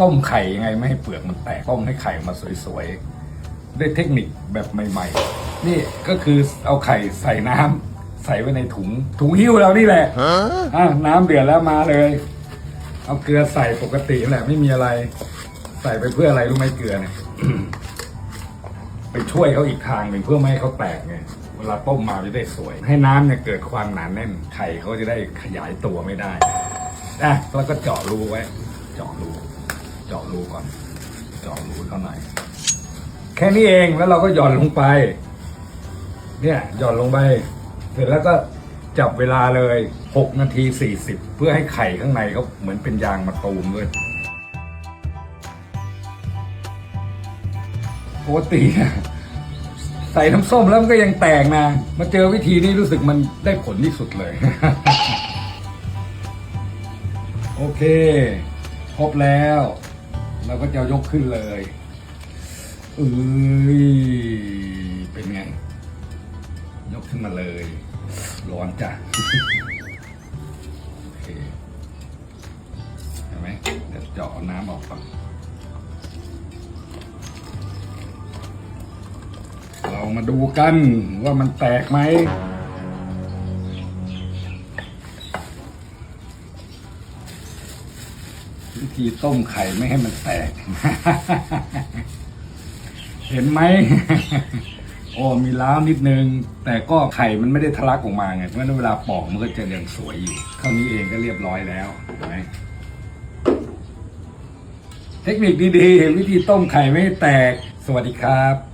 ต้มไข่ยังไงไม่ให้เปลือกมันแตกต้มให้ไข่มาสวยๆด้วยเทคนิคแบบใหม่ๆ นี่ก็คือเอาไข่ใส่น้ำใส่ไว้ในถุง ถุงหิ้วเรานี่แหละอะน้ำเดือดแล้วมาเลย เอาเกลือใส่ปกติแหละไม่มีอะไร ใส่ไปเพื่ออะไรรู้ไหมเกลือเนี่ยไปช่วยเขาอีกทางหนึ่งเพื่อไม่ให้เขาแตกไงเวลาต้มมาจะได้สวย ให้น้ำเนี่ยเกิดความหนาแน่นไข่เขาจะได้ขยายตัวไม่ได้อะแล้วก็เจาะรูไว้ เจาะรู เจาะรูก่อน เจาะรูเขาหน่แค่นี้เองแล้วเราก็หย่อนลงไป เนี่ยหย่อนลงไป เสร็จแล้วก็จับเวลาเลย6นาที40 เพื่อให้ไข่ข้างในเขาเหมือนเป็นยางมาตูมด้วยปกติใส่น้ำส้มแล้วมันก็ยังแตกนะ มาเจอวิธีนี้รู้สึกมันได้ผลที่สุดเลย โอเค ครบแล้ว เราก็จะยกขึ้นเลยเอ้ยเป็นไง ยกขึ้นมาเลย ร้อนจ้ะโอเคเห็นไหมเดี๋ยวเจาะน้ำออกก่อนเรามาดูกันว่ามันแตกไหม วิธีต้มไข่ไม่ให้มันแตก เห็นไหม โอ้มีล้าวนิดนึง แต่ก็ไข่มันไม่ได้ทะลักออกมาไง เพราะฉะนั้นเวลาปอกมันก็จะยังสวยอยู่เท่านี้เองก็เรียบร้อยแล้วเห็นไหมเทคนิคดีๆ วิธีต้มไข่ไม่แตก สวัสดีครับ